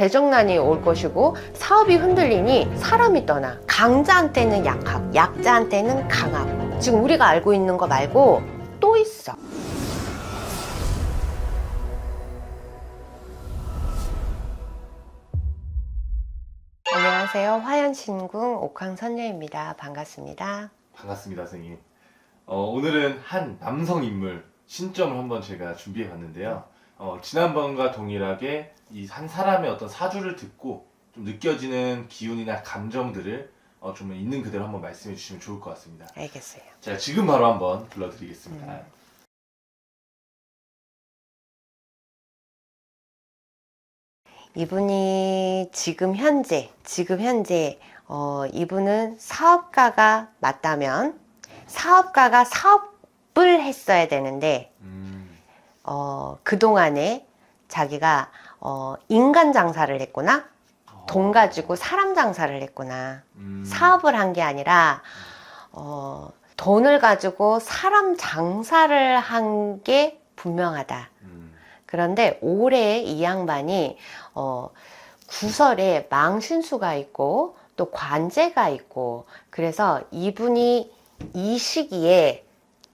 재정난이 올 것이고 사업이 흔들리니 사람이 떠나 강자한테는 약하고 약자한테는 강하고 지금 우리가 알고 있는 거 말고 또 있어. 안녕하세요. 화연신궁 옥황선녀입니다. 반갑습니다. 반갑습니다, 선생님. 어, 오늘은 한 남성 인물 신점을 한번 제가 준비해 봤는데요. 어, 지난번과 동일하게 이 한 사람의 어떤 사주를 듣고 좀 느껴지는 기운이나 감정들을 어, 좀 있는 그대로 한번 말씀해 주시면 좋을 것 같습니다. 알겠어요. 제가 지금 바로 한번 불러드리겠습니다. 음. 이분이 지금 현재, 지금 현재, 어, 이분은 사업가가 맞다면 사업가가 사업을 했어야 되는데, 음, 어, 그동안에 자기가 어, 인간 장사를 했구나, 어, 돈 가지고 사람 장사를 했구나, 음, 사업을 한 게 아니라, 어, 돈을 가지고 사람 장사를 한 게 분명하다. 음, 그런데 올해 이 양반이 어, 구설에 망신수가 있고 또 관제가 있고 그래서 이분이 이 시기에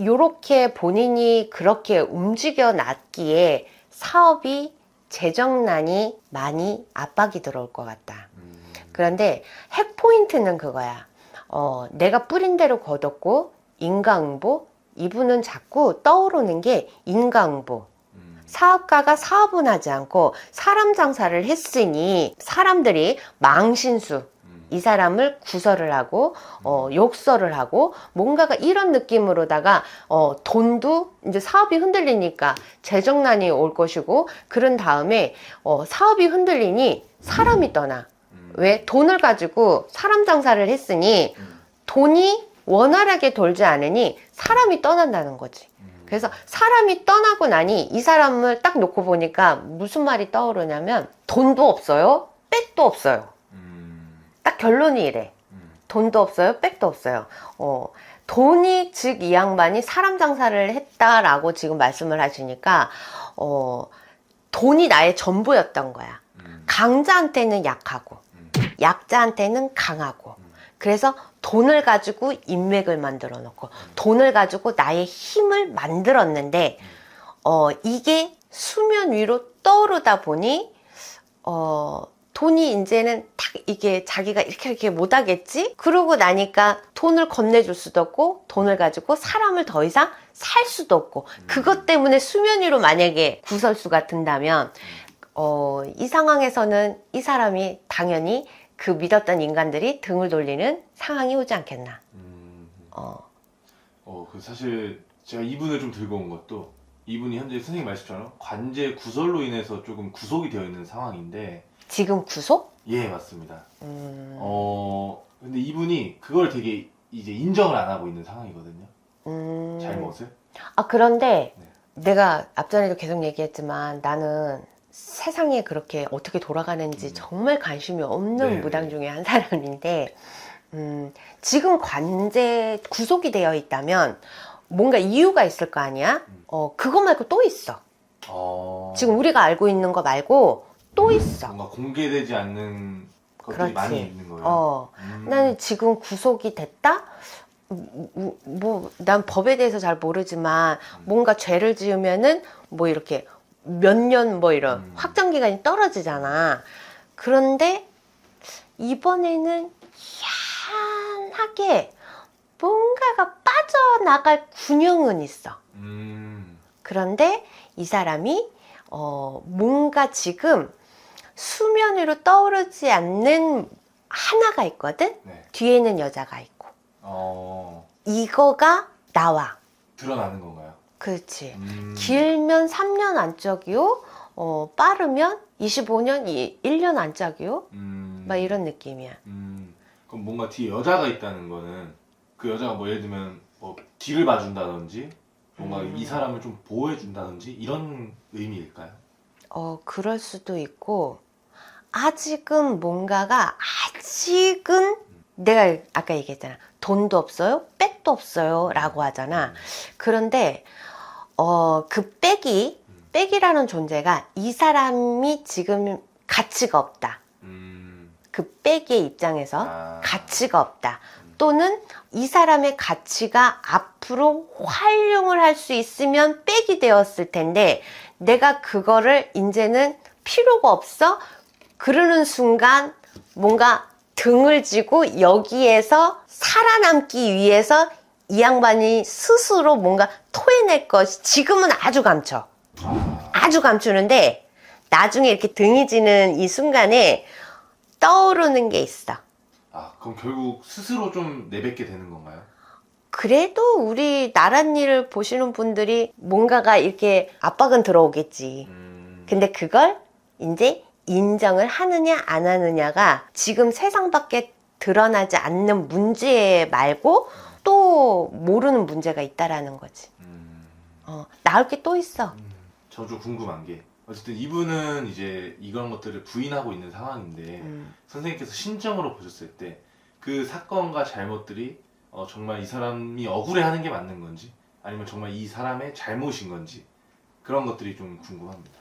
요렇게 본인이 그렇게 움직여 놨기에 사업이 재정난이 많이 압박이 들어올 것 같다. 음, 그런데 핵 포인트는 그거야. 어, 내가 뿌린 대로 거뒀고 인과응보 이분은 자꾸 떠오르는 게 인과응보. 음, 사업가가 사업은 하지 않고 사람 장사를 했으니 사람들이 망신수 음, 이 사람을 구설을 하고 어, 욕설을 하고 뭔가가 이런 느낌으로다가 어, 돈도 이제 사업이 흔들리니까 재정난이 올 것이고 그런 다음에 어, 사업이 흔들리니 사람이 떠나. 음, 왜? 돈을 가지고 사람 장사를 했으니 음, 돈이 원활하게 돌지 않으니 사람이 떠난다는 거지. 음, 그래서 사람이 떠나고 나니 이 사람을 딱 놓고 보니까 무슨 말이 떠오르냐면 돈도 없어요, 백도 없어요. 음, 딱 결론이 이래. 음, 돈도 없어요, 백도 없어요. 어, 돈이 즉 이 양반이 사람 장사를 했다라고 지금 말씀을 하시니까 어, 돈이 나의 전부였던 거야. 음, 강자한테는 약하고 음, 약자한테는 강하고 음. 그래서 돈을 가지고 인맥을 만들어 놓고 돈을 가지고 나의 힘을 만들었는데 어 이게 수면 위로 떠오르다 보니 어 돈이 이제는 딱 이게 자기가 이렇게 이렇게 못 하겠지 그러고 나니까 돈을 건네줄 수도 없고 돈을 가지고 사람을 더 이상 살 수도 없고 그것 때문에 수면 위로 만약에 구설수가 든다면 어, 이 상황에서는 이 사람이 당연히 그 믿었던 인간들이 등을 돌리는 상황이 오지 않겠나. 음. 어, 어, 그 사실 제가 이분을 좀 들고 온 것도 이분이 현재 선생님 말씀처럼 관제 구설로 인해서 조금 구속이 되어 있는 상황인데 지금 구속? 예 맞습니다. 음, 어 근데 이분이 그걸 되게 이제 인정을 안 하고 있는 상황이거든요. 음. 잘못을. 아, 그런데 네. 내가 앞전에도 계속 얘기했지만 나는 세상에 그렇게 어떻게 돌아가는지 음. 정말 관심이 없는 네, 무당 네. 중에 한 사람인데, 음, 지금 관제 구속이 되어 있다면 뭔가 이유가 있을 거 아니야? 음. 어, 그거 말고 또 있어. 어, 지금 우리가 알고 있는 거 말고 또 있어. 뭔가 공개되지 않는 것들이 그렇지. 많이 있는 거예요. 어, 음. 나는 지금 구속이 됐다? 뭐, 난 법에 대해서 잘 모르지만, 뭔가 죄를 지으면은, 뭐 이렇게 몇 년 뭐 이런 음. 확정 기간이 떨어지잖아. 그런데, 이번에는 희한하게 뭔가가 빠져나갈 균형은 있어. 음. 그런데 이 사람이, 어, 뭔가 지금 수면 위로 떠오르지 않는 하나가 있거든? 네. 뒤에는 여자가 있고. 어 이거가 나와. 드러나는 건가요? 그렇지. 음. 길면 3년 안짝이요. 어, 빠르면 25년, 1년 안짝이요. 음. 막 이런 느낌이야. 음, 그럼 뭔가 뒤에 여자가 있다는 거는 그 여자가 뭐 예를 들면 뭐 뒤를 봐준다든지 뭔가 음. 이 사람을 좀 보호해준다든지 이런 의미일까요? 어, 그럴 수도 있고, 아직은 뭔가가, 아직은 내가 아까 얘기했잖아. 돈도 없어요? 백도 없어요. 라고 하잖아. 그런데, 어, 그 백이, 백이라는 존재가 이 사람이 지금 가치가 없다. 음, 그 빼기의 입장에서 아, 가치가 없다. 또는 이 사람의 가치가 앞으로 활용을 할 수 있으면 빼기 되었을 텐데 내가 그거를 이제는 필요가 없어 그러는 순간 뭔가 등을 지고 여기에서 살아남기 위해서 이 양반이 스스로 뭔가 토해낼 것이 지금은 아주 감춰. 아, 아주 감추는데 나중에 이렇게 등이 지는 이 순간에 떠오르는 게 있어. 아, 그럼 결국 스스로 좀 내뱉게 되는 건가요? 그래도 우리 나랏일을 보시는 분들이 뭔가가 이렇게 압박은 들어오겠지. 음, 근데 그걸 이제 인정을 하느냐 안 하느냐가 지금 세상 밖에 드러나지 않는 문제 말고 또 모르는 문제가 있다라는 거지. 음, 어, 나올 게 또 있어. 음, 저도 궁금한 게 어쨌든 이분은 이제 이런 것들을 부인하고 있는 상황인데 음. 선생님께서 신점으로 보셨을 때 그 사건과 잘못들이 어, 정말 이 사람이 억울해하는 게 맞는 건지 아니면 정말 이 사람의 잘못인 건지 그런 것들이 좀 궁금합니다.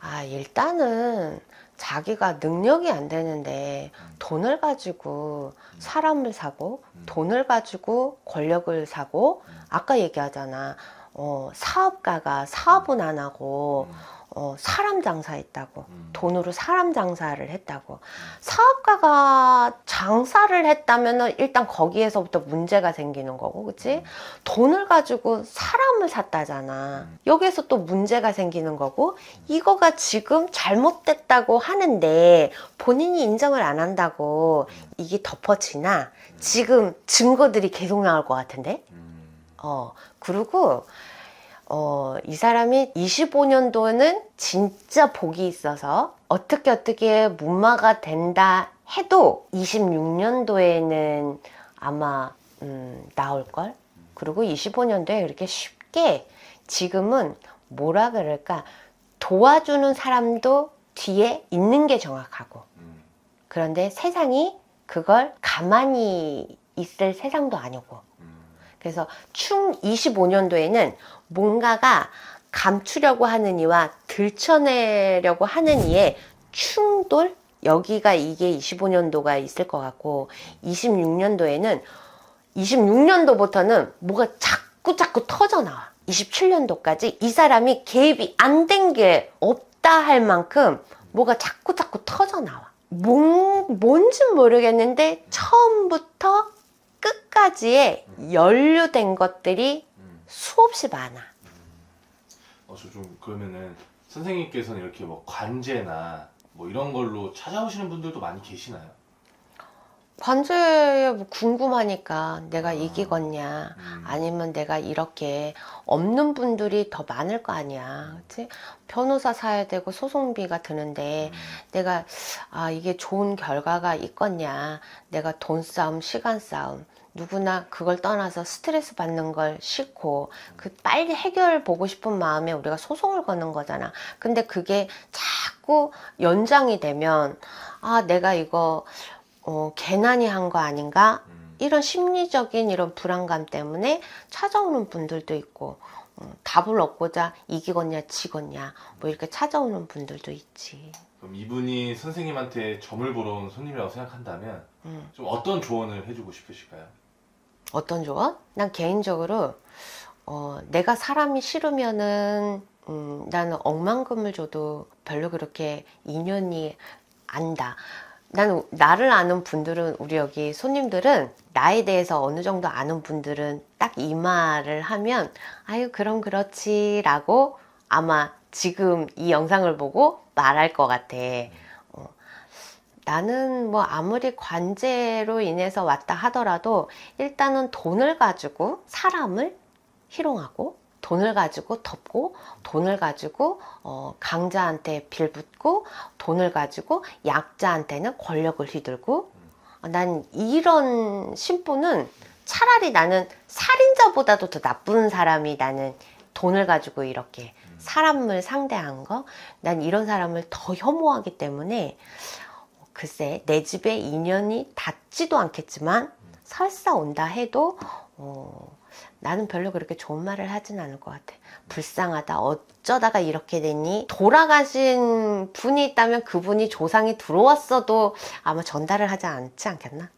아, 일단은 자기가 능력이 안 되는데 음. 돈을 가지고 음. 사람을 사고 음. 돈을 가지고 권력을 사고 음. 아까 얘기하잖아. 어, 사업가가 사업은 안 하고 음, 어, 사람 장사했다고. 음, 돈으로 사람 장사를 했다고. 사업가가 장사를 했다면은 일단 거기에서부터 문제가 생기는 거고, 그치? 돈을 가지고 사람을 샀다잖아. 음. 여기에서 또 문제가 생기는 거고, 이거가 지금 잘못됐다고 하는데 본인이 인정을 안 한다고 이게 덮어지나? 지금 증거들이 계속 나올 것 같은데? 음, 어, 그리고, 어, 이 사람이 25년도에는 진짜 복이 있어서 어떻게 어떻게 문마가 된다 해도 26년도에는 아마, 음, 나올걸? 그리고 25년도에 그렇게 쉽게 지금은 뭐라 그럴까, 도와주는 사람도 뒤에 있는 게 정확하고, 음, 그런데 세상이 그걸 가만히 있을 세상도 아니고, 음, 그래서 충 25년도에는 뭔가가 감추려고 하는 이와 들춰내려고 하는 이의 충돌? 여기가 이게 25년도가 있을 것 같고, 26년도에는, 26년도부터는 뭐가 자꾸 자꾸 터져 나와. 27년도까지 이 사람이 개입이 안 된 게 없다 할 만큼 뭐가 자꾸 자꾸 터져 나와. 뭔, 뭔진 모르겠는데, 처음부터 끝까지에 연루된 것들이 음. 수없이 많아. 어, 저좀 그러면은 선생님께서는 이렇게 뭐 관제나 뭐 이런 걸로 찾아오시는 분들도 많이 계시나요? 관제에 뭐 궁금하니까 내가 이기겠냐, 음, 아니면 내가 이렇게 없는 분들이 더 많을 거 아니야. 그치? 변호사 사야 되고 소송비가 드는데 음, 내가 아 이게 좋은 결과가 있겠냐. 내가 돈 싸움 시간 싸움. 누구나 그걸 떠나서 스트레스 받는 걸 싫고 그 빨리 해결 보고 싶은 마음에 우리가 소송을 거는 거잖아. 근데 그게 자꾸 연장이 되면 아 내가 이거 어 개난이 한 거 아닌가 음, 이런 심리적인 이런 불안감 때문에 찾아오는 분들도 있고 어, 답을 얻고자 이기겠냐 지겠냐 뭐 이렇게 찾아오는 분들도 있지. 그럼 이분이 선생님한테 점을 보러 온 손님이라고 생각한다면 음. 좀 어떤 조언을 해주고 싶으실까요? 어떤 조언? 난 개인적으로 어, 내가 사람이 싫으면은 음, 나는 억만금을 줘도 별로 그렇게 인연이 안다. 나는 나를 아는 분들은 우리 여기 손님들은 나에 대해서 어느 정도 아는 분들은 딱 이 말을 하면 아유 그럼 그렇지 라고 아마 지금 이 영상을 보고 말할 것 같아. 어, 나는 뭐 아무리 관제로 인해서 왔다 하더라도 일단은 돈을 가지고 사람을 희롱하고 돈을 가지고 덮고 돈을 가지고 어, 강자한테 빌붙고 돈을 가지고 약자한테는 권력을 휘둘고. 어, 난 이런 심보는 차라리 나는 살인자보다도 더 나쁜 사람이 나는 돈을 가지고 이렇게 사람을 상대한 거? 난 이런 사람을 더 혐오하기 때문에 글쎄 내 집에 인연이 닿지도 않겠지만 설사 온다 해도 어, 나는 별로 그렇게 좋은 말을 하진 않을 것 같아. 불쌍하다. 어쩌다가 이렇게 됐니? 돌아가신 분이 있다면 그분이 조상이 들어왔어도 아마 전달을 하지 않지 않겠나?